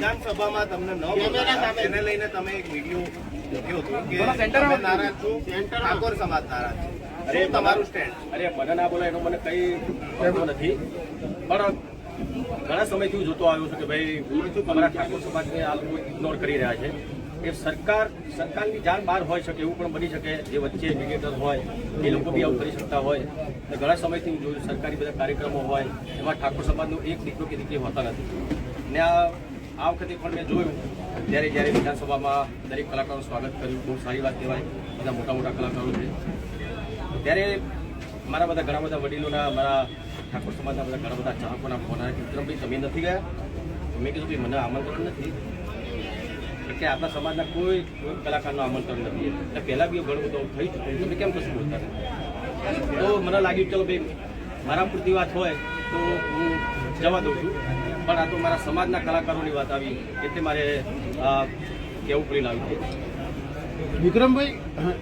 વિધાનસભામાં તમને ન બોલાવ્યા, એને લઈને તમે એક વીડિયો મૂક્યો હતો કે તમે નારાજ છો ઠાકોર સમાજ નારાજ શું તમારું સ્ટેન્ડ અરે મને ના બોલાય એનો મને કઈ વાંધો નથી. પણ ઘણા સમયથી હું જોતો આવ્યો છું કે ભાઈ અમારા ઠાકોર સમાજને આ લોકો ઇગ્નોર કરી રહ્યા છે. એ સરકાર સરકારની જાણ બહાર હોઈ શકે એવું પણ બની શકે. જે વચ્ચે ક્રિકેટર હોય એ લોકો બી આવું કરી શકતા હોય. અને ઘણા સમયથી હું જોયું સરકારી બધા કાર્યક્રમો હોય એમાં ઠાકોર સમાજનો એક દીકરો કે દીકરી હોતા નથી. ને આ આ વખતે પણ મેં જોયું, ત્યારે જ્યારે વિધાનસભામાં દરેક કલાકારોનું સ્વાગત કર્યું, બહુ સારી વાત કહેવાય, બધા મોટા મોટા કલાકારો છે. ત્યારે મારા બધા ઘણા બધા વડીલોના, મારા ઠાકોર સમાજના બધા ઘણા બધા ચાહકોના ફોન આવ્યા વિક્રમભાઈ, તમે નથી ગયા? મેં કીધું કે, મને આમંત્રણ નથી. કે, આપણા સમાજના કોઈ કોઈ કલાકારનું આમંત્રણ નથી. એટલે પહેલાં બી ઘણું બધું થઈ ચૂક્યું તમે કેમ કશું બોલતા નથી? તો મને લાગ્યું, ચલો ભાઈ, મારા પૂરતી વાત હોય, તો હું જવા દઉં છું. પણ આ તો મારા સમાજના કલાકારોની વાત આવી એટલે મારે કેવું કહેવું પડીને આવ્યું વિક્રમભાઈ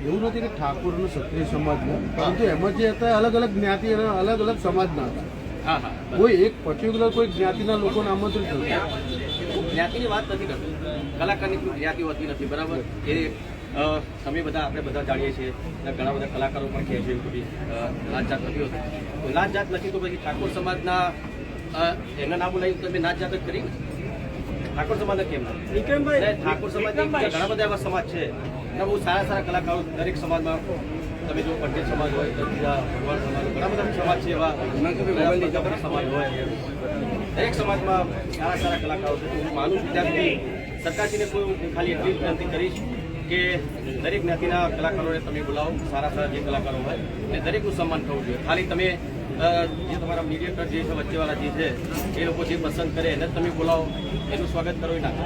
એવું નથી કે ઠાકોર અને ક્ષત્રિય સમાજના પરંતુ એમાં જે હતા અલગ અલગ જ્ઞાતિ અને અલગ અલગ સમાજના હતા. હા હા. કોઈ એક પર્ટિક્યુલર કોઈ જ્ઞાતિના લોકોને આમંત્રિત નથી. જ્ઞાતિની વાત નથી કરતો. કલાકારની કોઈ જ્ઞાતિ હોતી નથી બરાબર? એ તમે બધા આપણે બધા જાણીએ છીએ ઘણા બધા કલાકારો પણ કહે છે કે ભાઈ, જાત નથી હોતી. તો જાત નથી તો પછી ઠાકોર સમાજના એને નામ બોલાવી તમે નાચ જાત કરી. ઠાકોર સમાજ કેમ ના? ઠાકોર સમાજ ઘણા બધા એવા સમાજ છે. અને બહુ સારા સારા કલાકારો દરેક સમાજમાં. તમે જો પટેલ સમાજ હોય તો ભગવાન સમાજ ઘણા બધા સમાજ છે એવા. સમાજ હોય. દરેક સમાજમાં સારા સારા કલાકારો છે. હું માનું છું ત્યાં સુધી સરકારશ્રીને કોઈ હું ખાલી એટલી જ વિનંતી કરીશ કે દરેક જ્ઞાતિના કલાકારોને તમે બોલાવો. સારા સારા જે કલાકારો હોય અને દરેકનું સન્માન થવું જોઈએ. ખાલી તમે જે તમારા મીડિયેટર જે છે વચ્ચેવાળા જે છે એ લોકો જે પસંદ કરે એને તમે બોલાવો. એનું સ્વાગત કરો એ નાખો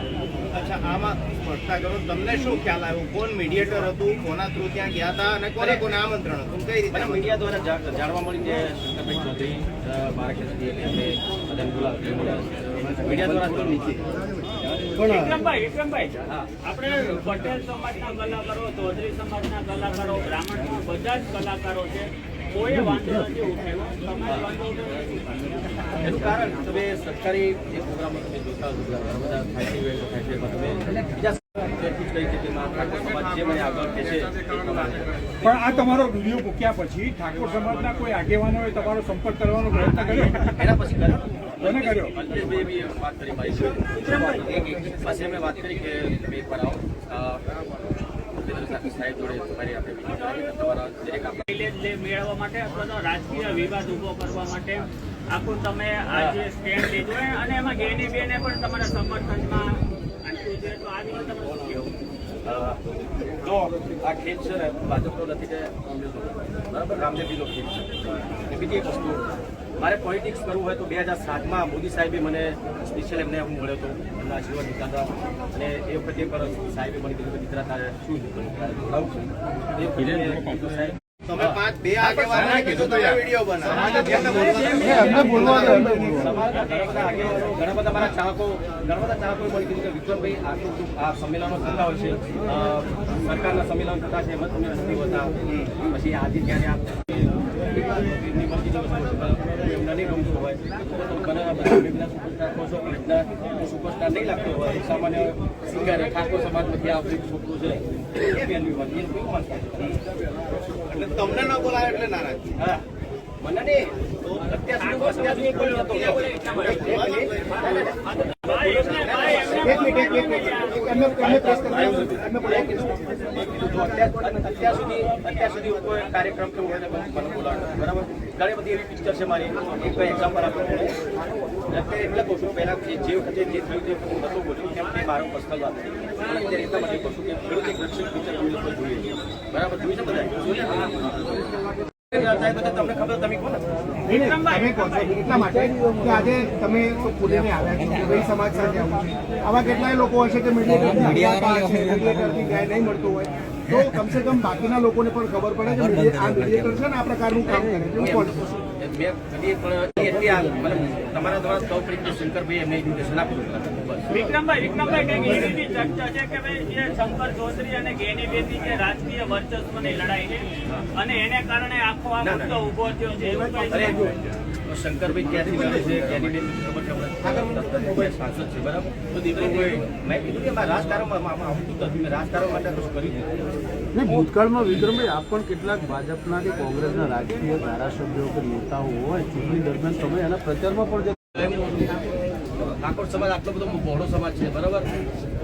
અચ્છા આમાં સ્પષ્ટતા કરો. તમને શું ખ્યાલ આવ્યો? કોણ મીડિયેટર હતું? કોના થ્રુ ત્યાં ગયા હતા? અને કોને કોને આમંત્રણ હતું? કઈ રીતે મીડિયા દ્વારા જાણવા મળી કે શંકરભાઈ ચૌધરી ખ્યાલથી એમને બધાને બોલાવ્યા. મીડિયા દ્વારા. વિક્રમભાઈ વિક્રમભાઈ. આપણે પટેલ સમાજના કલાકારો ચૌધરી સમાજના કલાકારો બ્રાહ્મણ બધા જ કલાકારો છે. તમે એનું કારણ તમે સરકારી જે પ્રોગ્રામો તમે જોતા બધા થાય છે પણ આ તમારો વીડિયો મૂક્યા પછી ઠાકોર સમાજના કોઈ આગેવાનોએ તમારો સંપર્ક કરવાનો પ્રયત્ન કર્યો? એના પછી કર્યો. કોને કર્યો? વાત કરી વાત કરી કે તમે એકવાર આવો. સાહેબ જોડે રાજકીય વિવાદ ઊભો કરવા માટે આખું તમે આજે સ્ટેન્ડ લીધું અને એમાં ગેની બેને પણ તમારા સમર્થનમાં જો આ ખેત છે નથી કે બરાબર? રામદેવજીનો ખેત છે. બીજી એક વસ્તુ મારે પોલિટિક્સ કરવું હોય તો બે હજાર સાતમાં મોદી સાહેબે મને સ્પેશિયલ એમને હું મળ્યો હતો. એમના આશીર્વાદ લીધા હતા અને એ વખતે પણ સાહેબે મને કીધું કે દીકરા તારે શું ઘણા બધા મારા ચાહકો ઘણા બધા ચાહકોએ મને કીધું કે વિક્રમભાઈ આટલું આ સંમેલનો થતા હોય છે? સરકારના સંમેલન થતા છે એમાં તમે નથી હોતા. પછી આજે જ્યારે આપ નહીં ગમતું હોય. મને સુપરસ્ટાર કહો છો સુપરસ્ટાર નહીં લાગતો હોય. સામાન્ય સિંગર ઠાકોર સમાજમાંથી આ એક છોકરું છે એ value હોય એ કોઈ માનતા એટલે તમને ન બોલાવે એટલે નારાજ હા. મને નહીં. અત્યાર સુધી અત્યાર સુધી કોઈ એમને એમને અત્યાર સુધી અત્યાર સુધી કોઈ કાર્યક્રમ કે હોય મને બોલાવે બરાબર? ઘણી બધી એવી પિક્ચર છે મારી. એક બે એક્ઝામ્પલ આપું છું એટલે એટલે કહું છું પહેલાં જે જે વખતે જે થયું તે હું નહોતો બોલ્યું. કેમ કે મારો પર્સનલ વાત અત્યારે એટલા માટે કહું છું કે ખેડૂત એક રક્ષક પિક્ચર તમે લોકો જોઈએ બરાબર? જોયું છે બધા તમને ખબર તમે કોણ? તમે કહો છો એટલા માટે કે આજે તમે પુણેને આવ્યા છો ભાઈ સમાજ સાથે આવું છે. આવા કેટલાય લોકો હશે કે મીડિયા ન્યાય નહીં મળતું હોય. તો કમસે કમ બાકીના લોકોને પણ ખબર પડે કે મીડિયે- આ મીડિયેટર છે ને આ પ્રકારનું કામ કરે છે તમારા દ્વારા સૌ પ્રથમ શંકરભાઈ એમને ઇન્વિટેશન આપ્યું વિક્રમભાઈ વિક્રમભાઈ કંઈક એવી બી ચર્ચા છે કે ભાઈ જે શંકર ચૌધરી અને ગેની બેની જે રાજકીય વર્ચસ્વની લડાઈ છે અને એને કારણે આખો આ. મુદ્દો ઊભો થયો છે? શંકરભાઈ ક્યાંથી લડે છે? બેન ખબર સાંસદ છે? બરાબર? તો દીકરો મેં કીધું કે રાજકારણમાં આવતું રાજકારણ માટે કશું કર્યું ભૂતકાળમાં વિક્રમભાઈ આપ પણ કેટલાક ભાજપના કે કોંગ્રેસના રાજકીય ધારાસભ્યો કે નેતાઓ હોય ચૂંટણી દરમિયાન તમે એના પ્રચારમાં પણ ઠાકોર સમાજ આટલો બધો બહોળો સમાજ છે બરાબર?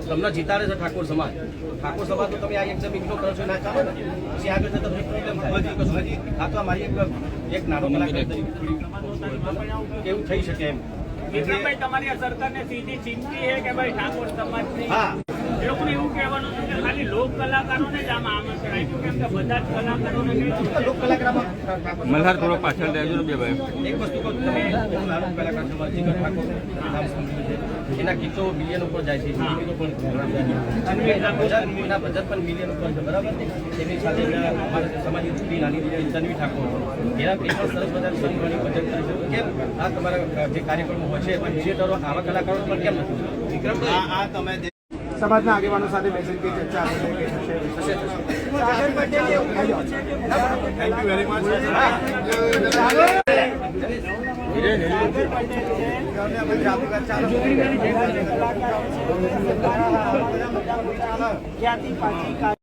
તમને જીતાડે છે ઠાકોર સમાજ. ઠાકોર સમાજ તો તમે આ એકદમ ઇગ્નોર કરો છો ના ચાલે ને. પછી આગળ જતા તમને પ્રોબ્લેમ થાય. આ તો મારી એક એક નાનો કલાકાર કેવું થઈ શકે એમ? તમારી સરકારને સીધી ચિંતી છે કે ભાઈ ઠાકોર સમાજની? હા. લોકોને એવું કહેવાનું છે કે ખાલી લોક કલાકારોને જ આમાં આમંત્રણ આપ્યું કેમ કે બધા જ કલાકારોને લોક કલાકારમાં મલ્હાર થોડો પાછળ રહેજો ને બે ભાઈ. એક વસ્તુ કહું તમે નાનો કલાકાર સમાજ ઠાકોર છે. એના ગીતો મિલિયન ઉપર જાય છે ગીતો પણ. એના બજેટ પણ મિલિયન ઉપર છે બરાબર એની સાથે અમારા સમાજની દીકરી નાની દીકરી તન્વી ઠાકોર એના એ સરસ બધા સંતવાણી બજેટ કરે છે કેમ? આ તમારા જે કાર્યક્રમો હોય છે પણ થિયેટરો આવા કલાકારો પણ કેમ નથી? વિક્રમ આ તમે સમાજના આગેવાનો સાથે બેસીને કે ચર્ચા થશે થશે. થશે સાગર પટેલે એવું કહ્યું છે. થેન્ક યુ વેરી મચ ક્યાંથી પાછી